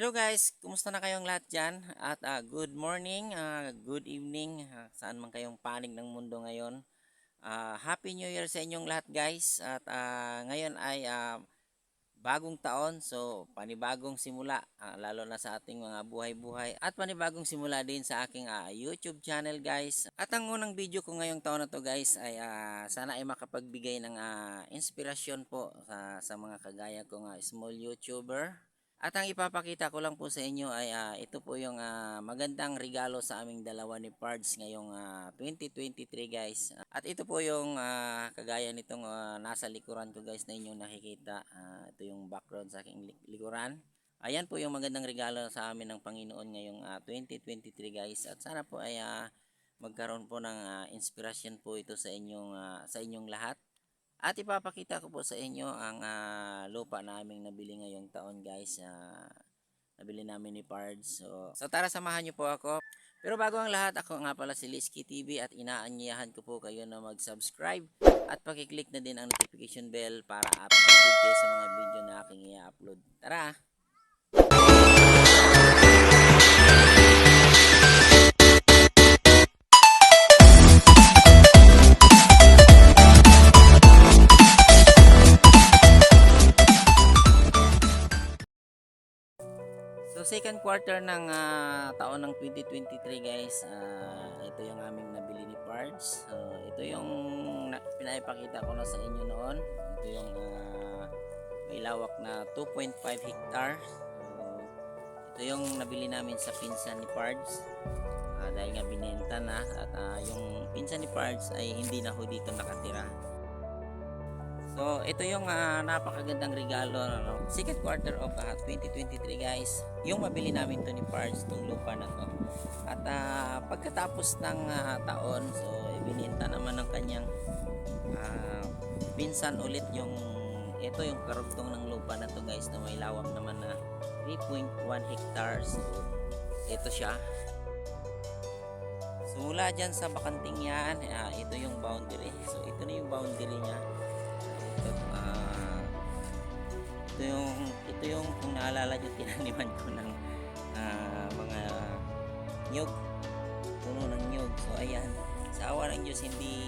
Hello guys, kumusta na kayong lahat dyan? At ah, good morning, ah, good evening, ah, saan man kayong panig ng mundo ngayon. Ah, Happy New Year sa inyong lahat guys. At ah, ngayon ay ah, bagong taon, so panibagong simula, ah, lalo na sa ating mga buhay-buhay. At panibagong simula din sa aking ah, YouTube channel guys. At ang unang video ko ngayong taon na to guys ay ah, sana ay makapagbigay ng ah, inspirasyon po sa, sa mga kagaya kong ah, small YouTuber. At ang ipapakita ko lang po sa inyo ay ah, ito po yung ah, magandang regalo sa aming dalawa ni Pards ngayong ah, 2023 guys. At ito po yung ah, kagaya nitong ah, nasa likuran ko guys na inyong nakikita. Ah, ito yung background sa aking lik- likuran. Ayan po yung magandang regalo sa amin ng Panginoon ngayong ah, 2023 guys. At sana po ay ah, magkaroon po ng ah, inspirasyon po ito sa inyong ah, sa inyong lahat. At ipapakita ko po sa inyo ang ah, lupa na aming nabili ngayong taon guys. Ah, nabili namin ni Pards. So, so tara samahan niyo po ako. Pero bago ang lahat, ako nga pala si Liski TV at inaanyayahan ko po kayo na mag-subscribe at pakiclick na din ang notification bell para updated kayo sa mga video na aking i-upload. Tara! Second quarter ng ah, taon ng 2023 guys, ah, ito yung aming nabili ni Pards. So ito yung na- pinaipakita ko na sa inyo noon. Ito yung ah, may lawak na 2.5 hectare. So ito yung nabili namin sa pinsan ni Pards. Ah, dahil nga binenta na at ah, yung pinsan ni Pards ay hindi na ho dito nakatira. So, ito yung ah, napakagandang regalo no? second quarter of ah, 2023 guys. Yung mabili namin to ni Pards tong lupa na to. At ah, pagkatapos ng ah, taon, so ibininta naman ng kanyang ah, pinsan ulit yung ito yung karugtong ng lupa na to guys na may lawak naman na 3.1 hectares. So, ito siya. So, mula dyan sa bakanting yan, ah, ito yung boundary. So, ito na yung boundary niya ito, ah, ito yung ito yung kung naalala nyo tinaniman ko ng ah, mga nyog puno ng nyog so ayan. Sa awa ng Diyos hindi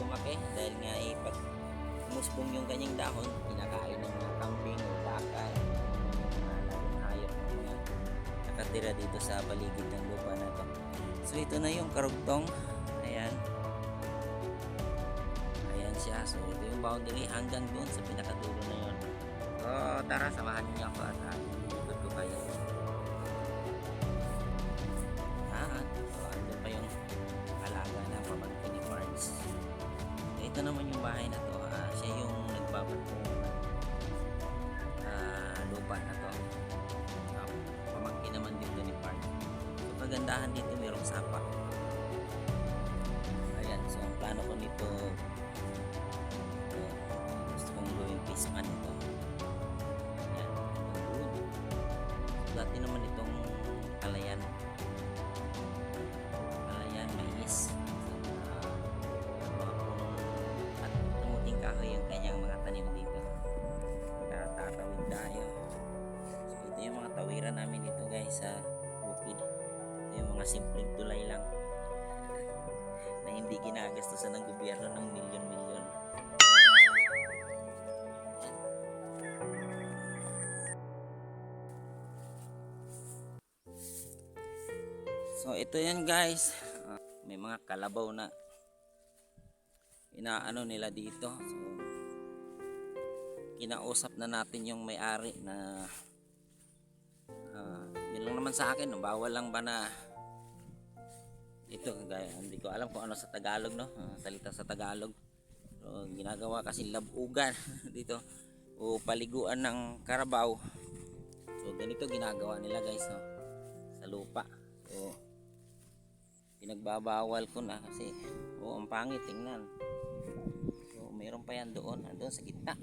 lumaki dahil nga eh, pag umusbong yung ganyang dahon kinakain ng mga kambing o baka nakatira dito sa paligid ng lupa na to. So ito na yung karugtong boundary hanggang doon sa pinakadulo na yun. So, tara, samahan niyo ako at uh, ikot ko kayo. Andun pa yung alaga ng pamangkin ni Pards. So, ito naman yung bahay na to. Ah, siya yung nagbabato ng ah, lupa na to. Ah, pamangkin naman dito ni Pards. So, kagandahan dito mayroong sapa. Ayan, so ang plano ko nito sa bukid. Yung mga simpleng tulay lang na hindi ginagastusan ng gobyerno ng milyon-milyon. So ito yan guys. Ah, may mga kalabaw na inaano nila dito. So kinausap na natin yung may-ari na naman sa akin, no? bawal lang ba na ito gaya hindi ko alam kung ano sa Tagalog no? Ah, salita sa Tagalog. So, ginagawa kasi labugan dito. O paliguan ng karabaw. So ganito ginagawa nila guys no? Sa lupa. So pinagbabawal ko na kasi o ang pangit tingnan. So mayroon pa yan doon doon sa gitna.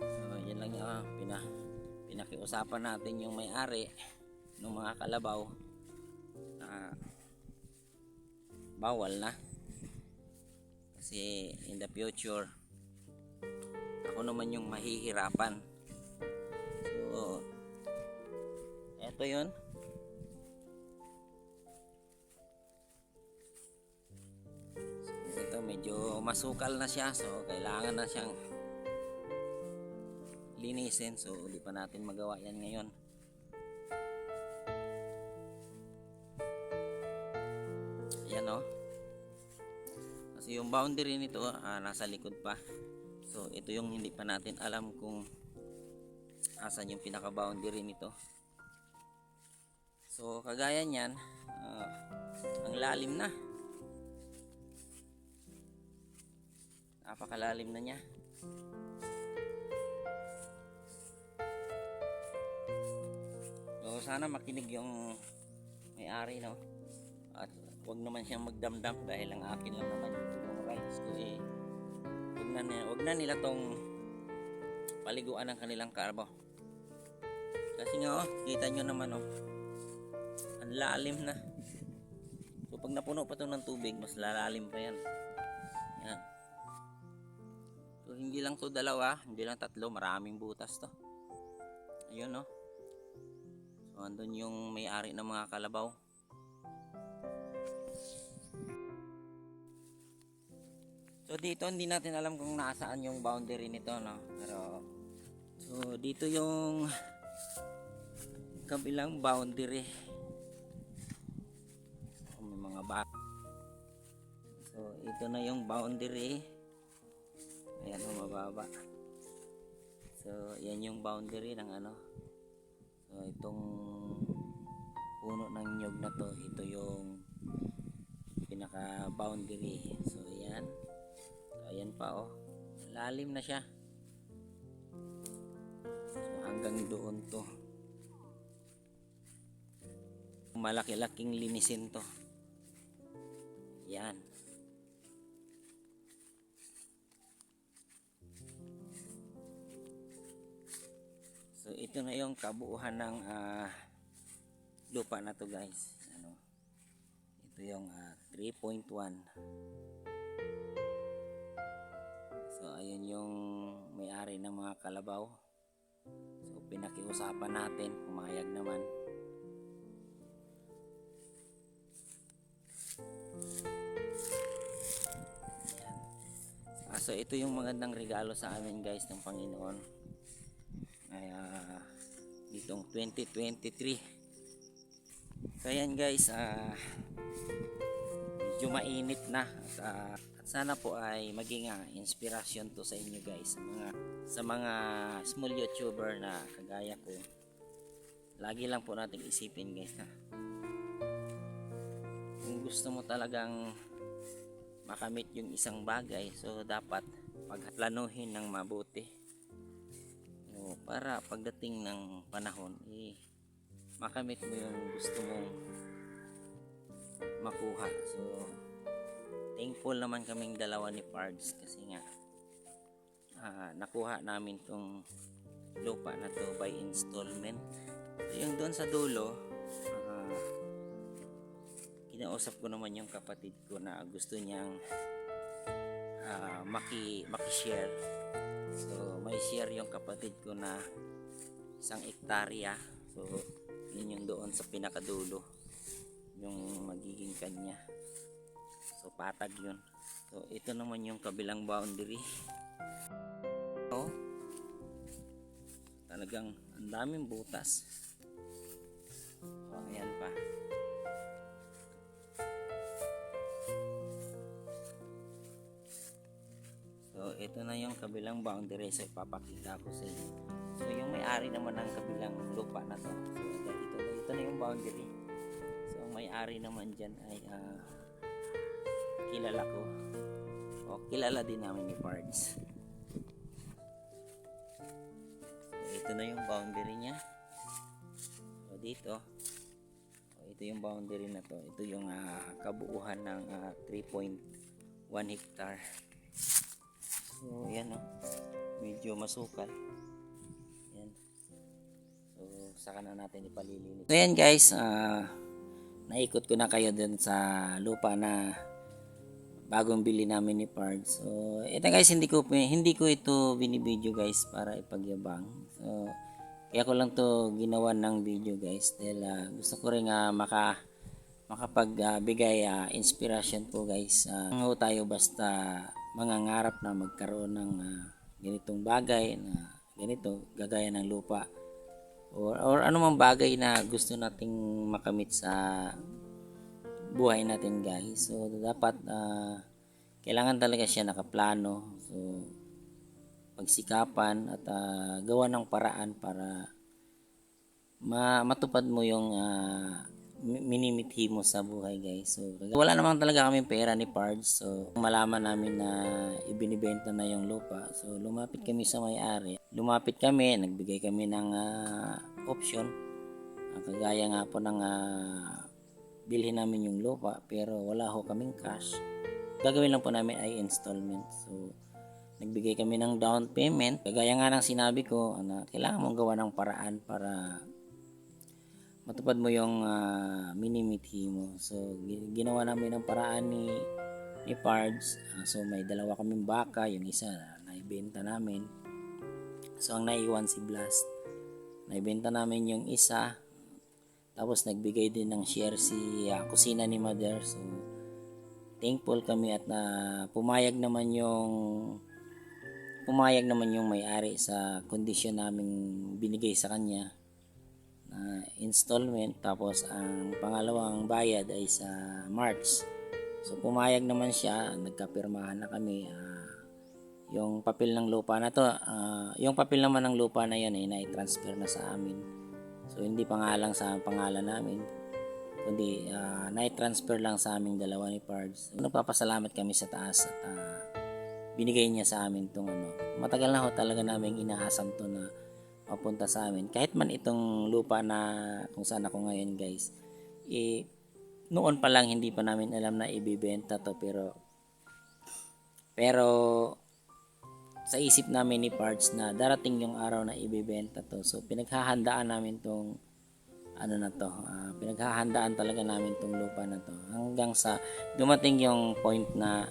So yan lang yung ah, pinakiusapan natin yung may-ari ng mga kalabaw na bawal na. Kasi in the future ako naman yung mahihirapan. So ito yon. Ito medyo masukal na siya. So kailangan na siyang linisin so hindi pa natin magawa yan ngayon. Ayan o. Kasi yung boundary nito ah, nasa likod pa. So ito yung hindi pa natin alam kung asan yung pinaka boundary nito. So kagaya niyan, ah, ang lalim na. Napakalalim na niya. Sana makinig yung may-ari no. At wag naman siyang magdamdam dahil ang akin lang naman yung rights eh. Wag na, wag na nila tong paliguan ng kanilang karbo. Kasi nga oh, kita nyo naman oh. Ang lalim na. So pag napuno pa to ng tubig, mas lalalim pa yan. Yan. So hindi lang to dalawa, hindi lang tatlo, maraming butas to. Ayun oh. So andun yung may-ari ng mga kalabaw. So dito hindi natin alam kung nasaan yung boundary nito no. Pero so dito yung kabilang boundary. So, may mga ba So ito na yung boundary. Ayan mababa. So yan yung boundary ng ano. So itong puno ng nyog na to, ito yung pinaka boundary. So yan. So, ayan pa oh. Lalim na siya. So hanggang doon to. Malaki-laking linisin to. Yan. Ito na yung kabuuhan ng ah, lupa na to guys. Ano? Ito yung ah, 3.1. So ayun yung may-ari ng mga kalabaw. So pinakiusapan natin, pumayag naman. Ah, so ito yung magandang regalo sa amin guys ng Panginoon. Ay, ah, ditong 2023. So guys, ah, medyo mainit na at, ah, at sana po ay maging ah, inspirasyon to sa inyo guys sa mga sa mga small YouTuber na kagaya ko. Lagi lang po natin isipin guys na kung gusto mo talagang makamit yung isang bagay, so dapat pagplanuhin ng mabuti. Para pagdating ng panahon, eh, makamit mo yung gusto mong makuha. So, thankful naman kaming dalawa ni Pards kasi nga ah, nakuha namin tong lupa na to by installment. So, yung doon sa dulo, ah, kinausap ko naman yung kapatid ko na gusto niyang ah, maki, maki-share. So, may share yung kapatid ko na isang ektarya. So, yun yung doon sa pinakadulo. Yung magiging kanya. So, patag yun. So, ito naman yung kabilang boundary. Oh, talagang ang daming butas. So, ayan pa. Ito na yung kabilang boundary. So, ipapakita ko sa inyo. So, yung may-ari naman ng kabilang lupa na to. So, ito, ito, ito na yung boundary. So, may-ari naman dyan ay ah, kilala ko. O, kilala din namin ni Pards. So, ito na yung boundary niya. So, dito. O, ito yung boundary na to. Ito yung ah, kabuuhan ng ah, 3.1 hectare. So, yan o. Medyo masukal. Yan. So, saka na natin ipalilinis. So, yan guys. ah naikot ko na kayo dun sa lupa na bagong bili namin ni Pard. So, ito guys, hindi ko, hindi ko ito binibideo guys para ipagyabang. So, Kaya ko lang to ginawa ng video guys dahil ah, gusto ko rin ah, maka makapagbigay ah, inspiration po guys. Uh, tayo basta mangangarap na magkaroon ng ah, ganitong bagay na ganito gagaya ng lupa or, or anumang bagay na gusto nating makamit sa buhay natin guys. So dapat ah, kailangan talaga siya nakaplano. So pagsikapan at ah, gawa ng paraan para ma matupad mo yung mi- minimithi mo sa buhay guys. So wala naman talaga kami pera ni Pards. So malaman namin na ibinibenta na yung lupa. So lumapit kami sa may-ari. Lumapit kami, nagbigay kami ng ah, option. Ah, kagaya nga po ng ah, bilhin namin yung lupa pero wala ho kaming cash. Gagawin lang po namin ay installment. So nagbigay kami ng down payment. Kagaya nga ng sinabi ko, na kailangan mong gawa ng paraan para matupad mo yung ah, minimithi mo. So, gi- ginawa namin ng paraan ni ni Pards. Ah, so, may dalawa kaming baka. Yung isa, naibenta namin. So, ang naiwan si Blast. Naibenta namin yung isa. Tapos, nagbigay din ng share si ah, kusina ni Mother. So, thankful kami at na pumayag naman yung pumayag naman yung may-ari sa kondisyon naming binigay sa kanya na installment tapos ang pangalawang bayad ay sa March. So pumayag naman siya, nagkapirmahan na kami. ah, yung papel ng lupa na to, ah, yung papel naman ng lupa na yun ay na-transfer na sa amin. So hindi pangalang sa pangalan namin, kundi ah, na-transfer lang sa aming dalawa ni Pards. Nagpapasalamat kami sa taas at ah, binigay niya sa amin tong ano. Matagal na ho talaga namin inaasam to na mapunta sa amin. Kahit man itong lupa na kung saan ako ngayon guys, eh, noon pa lang hindi pa namin alam na ibibenta to pero pero sa isip namin ni Parts na darating yung araw na ibibenta to. So pinaghahandaan namin tong ano na to, ah, pinaghahandaan talaga namin tong lupa na to hanggang sa dumating yung point na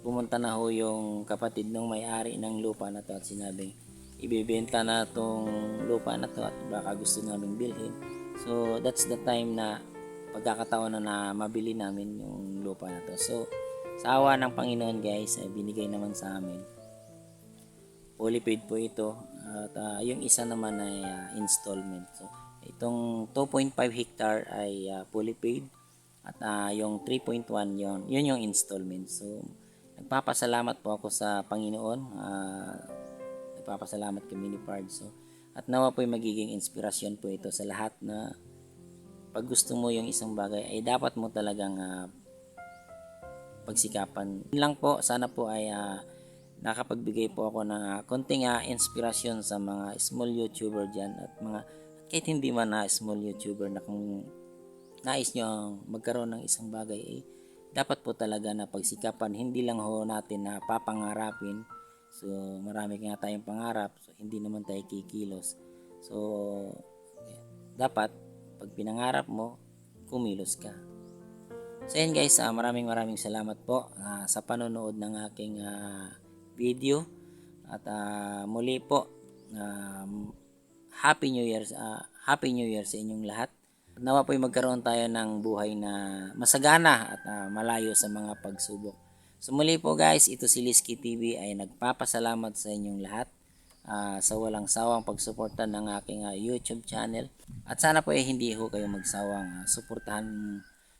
pumunta na ho yung kapatid ng may-ari ng lupa na to at sinabing ibibenta na tong lupa na to at baka gusto namin bilhin. So that's the time na pagkakataon na, na mabili namin yung lupa na to. So sa awa ng Panginoon guys, ay binigay naman sa amin. Fully paid po ito at ah, yung isa naman ay ah, installment. So itong 2.5 hectare ay ah, fully paid at ah, yung 3.1 yon yun yung installment. So nagpapasalamat po ako sa Panginoon. ah, nagpapasalamat kami ni Pard. So, at nawa po magiging inspirasyon po ito sa lahat na pag gusto mo yung isang bagay ay dapat mo talagang ah, pagsikapan. Yun lang po, sana po ay ah, nakapagbigay po ako ng ah, konting ah, inspirasyon sa mga small YouTuber dyan at mga kahit hindi man na small YouTuber na kung nais nyo magkaroon ng isang bagay eh, dapat po talaga na pagsikapan hindi lang ho natin na papangarapin so marami nga tayong pangarap. So hindi naman tayo kikilos. So dapat pag pinangarap mo kumilos ka. So yun guys ah, maraming maraming salamat po ah, sa panonood ng aking ah, video. At ah, muli po um, Happy New Year ah, Happy New Year sa inyong lahat. Nawa po'y magkaroon tayo ng buhay na masagana at ah, malayo sa mga pagsubok. So muli po guys, ito si Liski TV ay nagpapasalamat sa inyong lahat ah, sa walang sawang pagsuporta ng aking ah, YouTube channel. At sana po ay hindi ho kayo magsawang ah, suportahan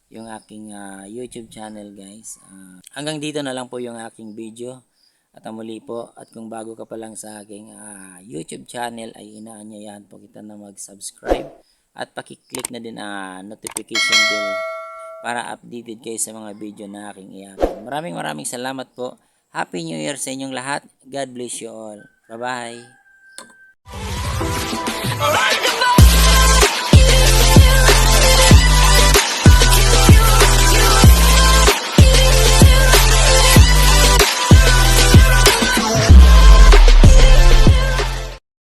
yung aking ah, YouTube channel guys. Ah, hanggang dito na lang po yung aking video. At ah, muli po, at kung bago ka pa lang sa aking ah, YouTube channel ay inaanyayahan po kita na mag-subscribe at pakiclick na din ang notification bell para updated kayo sa mga video na aking i-upload. Maraming maraming salamat po. Happy New Year sa inyong lahat. God bless you all. Bye-bye.